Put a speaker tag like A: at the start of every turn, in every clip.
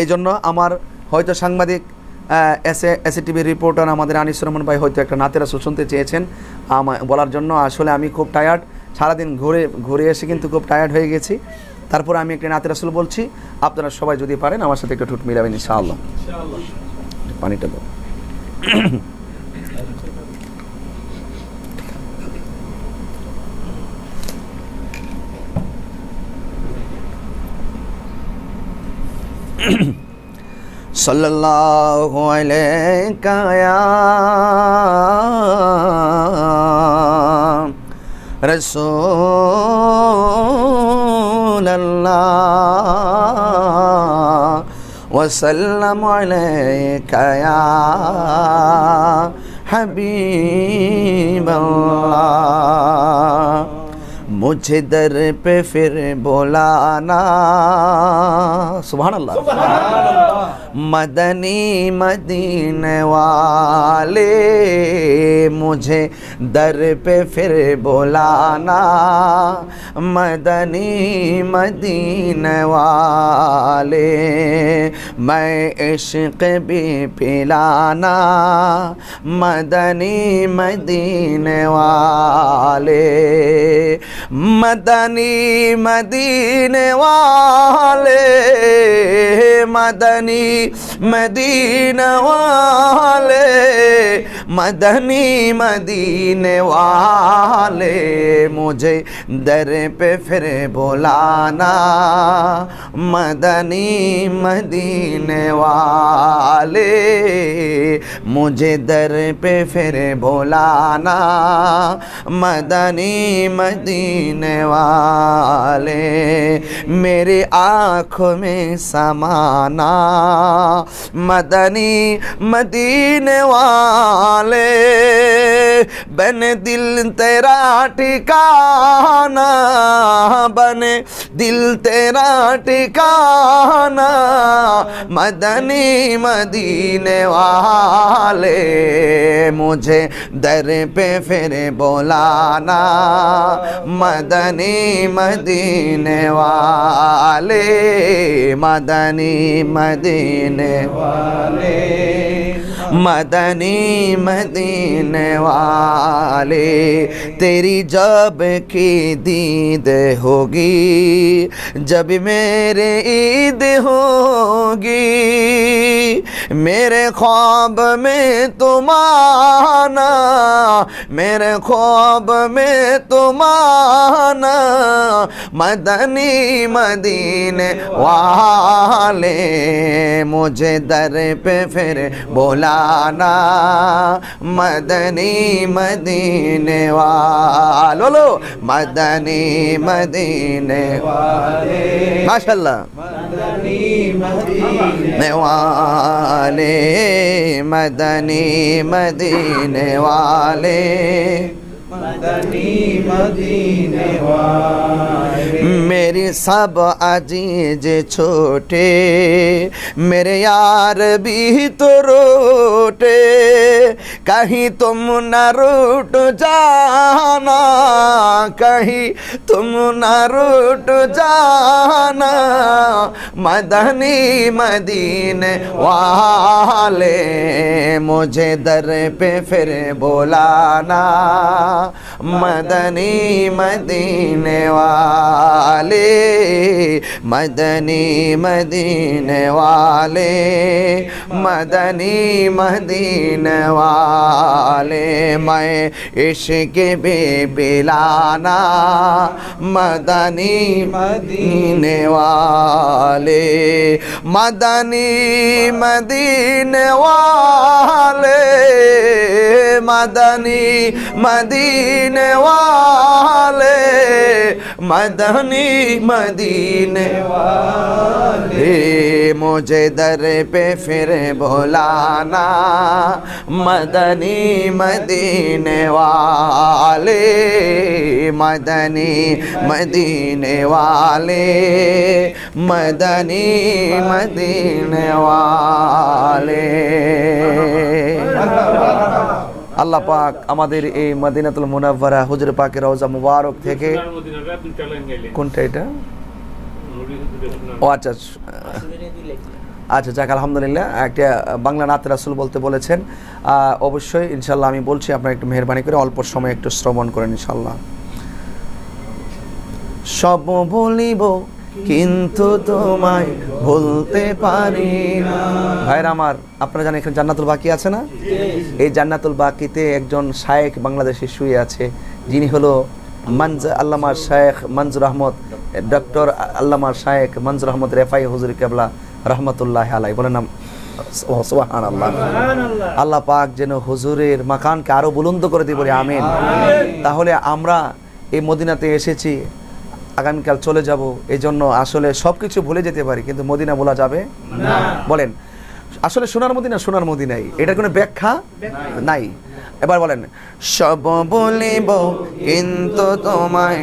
A: এই জন্য আমার হয়তো সাংবাদিক এসএ এসএ টিভির রিপোর্টার আমাদের আনিস রহমান ভাই হয়তো একটা নাতের আসল শুনতে চেয়েছেন। আমার বলার জন্য আসলে আমি খুব টায়ার্ড সারাদিন ঘুরে ঘুরে এসে কিন্তু খুব টায়ার্ড হয়ে গেছি। তারপর আমি একটা নাতের আসল বলছি আপনারা সবাই যদি পারেন আমার সাথে একটু ঠুট মিলাবেন ইনশাআল্লাহ। পানিটা দাও। सल्लल्लाहु अलैका या रसूल अल्लाह वसल्लम अलैका हबीब अल्लाह मुझे दर पे फिर बोलाना। सुभान अल्लाह मदनी मदीने वाले मुझे दर पे फिर बोलाना। मदनी मदीने वाले मैं इश्क भी पिलाना। मदनी मदीने वाले मदनी मदीने वाले मदनी मदीने वाले मदनी मदीने वाले मुझे दर पे फिर बुलाना। मदनी मदीने वाले मुझे दर पे फिर बुलाना। मदनी मदीने वाले मेरे आँखों में समाना। मदनी मदीने वाले, बन दिल तेरा ठिकाना। बने दिल तेरा ठिकाना। मदनी मदीने वाले, मुझे दर पे फिर बोलाना। मदनी मदीने वाले मदनी मदीने वाले मदनी मदीने वाले, तेरी जब की दीद होगी, जब मेरे ईद होगी, मेरे ख्वाब में तुम आना मेरे ख्वाब में तुम आना मदनी मदीने वाले, मुझे दर पे फिर बुलाना मदनी मदीने वालो लो मदनी मदीने वाले माशाल्लाह मदनी वाले मदनी मदीने वाले
B: मदनी मदीने वाले
A: मेरी सब अजीज छोटे मेरे यार भी तो रोटे कहीं तुम न रूट जाना कहीं तुम न रूट जाना मदनी मदीने वाले मुझे दर पे फिर बोलाना मदनी मदीने वाले, मदनी मदीने वाले, मदनी मदीने वाले, मैं इश्क भी पिलाना, मदनी मदीने वाले, मदनी मदीने वाले, मदनी मदीने वाले मदनी मदीने वाले मुझे दर पे फिर बुलाना, मदनी मदीने वाले मदनी मदीने वाले मदनी मदीने वाले আল্লাহ পাক আমাদের এই মদিনাতুল মুনাవ్বারা হুজুর পাকের রওজা মুবারক থেকে কোনটা এটা? ও আচ্ছা আচ্ছা যাক আলহামদুলিল্লাহ একটা বাংলা নাত রাসুল বলতে বলেছেন। অবশ্যই ইনশাল্লাহ আমি বলছি আপনারা একটু মেহরবানি করে অল্প সময় একটু শ্রবণ করেন ইনশাল্লাহ সব বলিব কিন্তু তোমায় ভুলতে পারি না। ভাইরা আমার আপনারা জানেন এখানে জান্নাতুল বাকি আছে না? এই জান্নাতুল বাকিতে একজন শায়েখ বাংলাদেশে শুয়ে আছে। যিনি হলো মানজ আল্লামা শায়েখ মঞ্জুর আহমদ ডক্টর আল্লামা শায়েখ মঞ্জুর আহমদ রেফাই হুজুর কেবলা রহমতুল্লাহ আলাই বলে নাম আল্লাহ আল্লাহ পাক যেন হুজুরের মাকানকে আরও বুলন্দ করে দিয়ে বলি আমিন। তাহলে আমরা এই মদিনাতে এসেছি। আগামীকাল চলে যাব এই জন্য আসলে সব কিছু ভুলে যেতে পারি কিন্তু মদিনা বলা যাবে? বলেন আসলে সোনার মদিনা সোনার মদিনাই। এটার কোনো ব্যাখ্যা? নাই। এবার বলেন সব বলিব কিন্তু তোমায়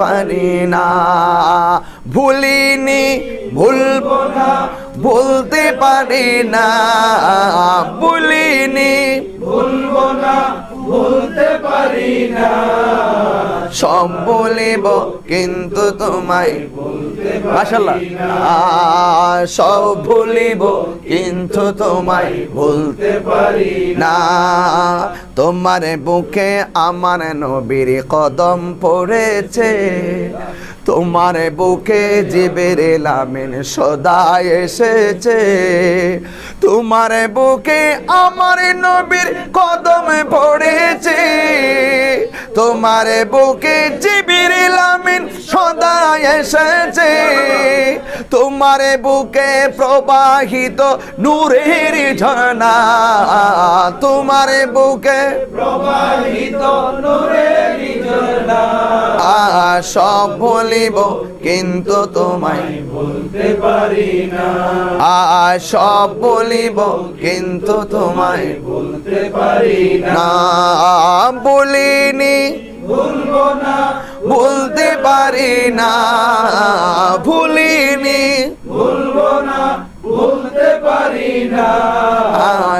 A: পারি না। ভুলিনি ভুলবো না ভুলতে পারি না। ভুলিনি
B: ভুলবো না ভুলতে পারি না।
A: সব বলিব কিন্তু তোমায় মাশাল্লাহ সব ভুলিব কিন্তু তোমায় ভুলতে
B: পারি
A: না। তোমার বুকে আমার নবীর কদম পড়েছে। তোমার বুকে জীবের লামিন সদা এসেছে। তোমার বুকে আমার নবীর কদম পড়েছে। তোমার বুকে জিবিরিলাম। সদা এসেছে। তোমার বুকে প্রবাহিত নূরের ঝর্ণা। তোমার বুকে
B: প্রবাহিত নূরের ঝর্ণা।
A: সব বলিব কিন্তু তোমায়
B: বলতে পারি না।
A: আ সব বলিব কিন্তু তোমায়
B: বলতে পারি না।
A: বলিনি
B: ভুলবো না।
A: বলতে পারি না ভুলিনি।
B: ভুলবো না।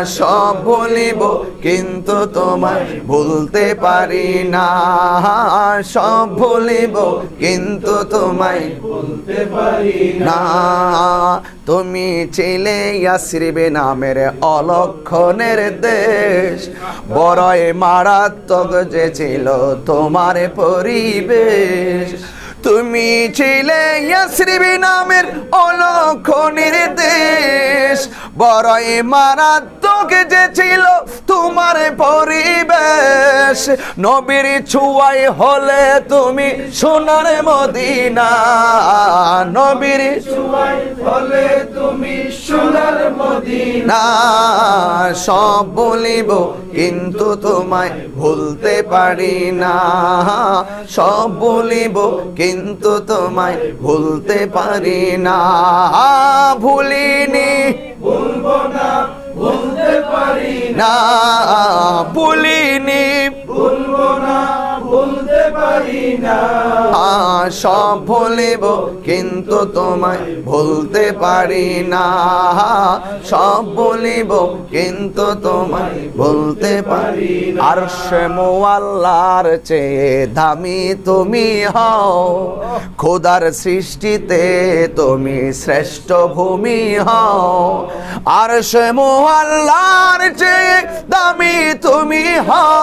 A: সব বলিব, কিন্তু তোমায় ভুলতে পারি না। সব বলিব, কিন্তু তোমায়
B: বলতে পারি না।
A: তুমি ছিলে ইয়াসরিবে নামের অলক্ষণের দেশ। বড়ই মারাত্মক যে ছিল তোমার পরিবেশ। তুমি ছিলে ইয়াসরিবে নামের অলক্ষণের দেশ বড়ই মারাত্মক যে ছিল তোমার পরিবেশ। নবীর ছুয়াই হলে তুমি সোনার মদিনা। নবীর
B: বলে তুমি সোনার মদিনা।
A: সব বলিব, কিন্তু তোমায় ভুলতে পারি না। সব বলিব কিন্তু তোমায় ভুলতে পারি না। ভুলিনি।
B: ভুলবো না। ভুলতে পারি না।
A: ভুলিনি।
B: ভুলবো না
A: সব ভুলিব, কিন্তু তোমায় ভুলতে পারি না সব বলিব কিন্তু তোমায় ভুলতে পারি আর সে মোয়াল্লার চেয়ে দামি তুমি হও। খোদার সৃষ্টিতে তুমি শ্রেষ্ঠ ভূমি হও। আর সে মোয়াল্লার চেয়ে দামি তুমি হও।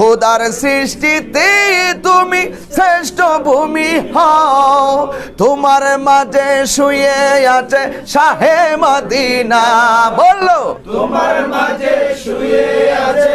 A: খোদার সৃষ্টিতে তুমি শ্রেষ্ঠ ভূমি হও। তোমার মাঝে শুয়ে আছে শাহে মদিনা। বলো।
B: তোমার মাঝে শুয়ে আছে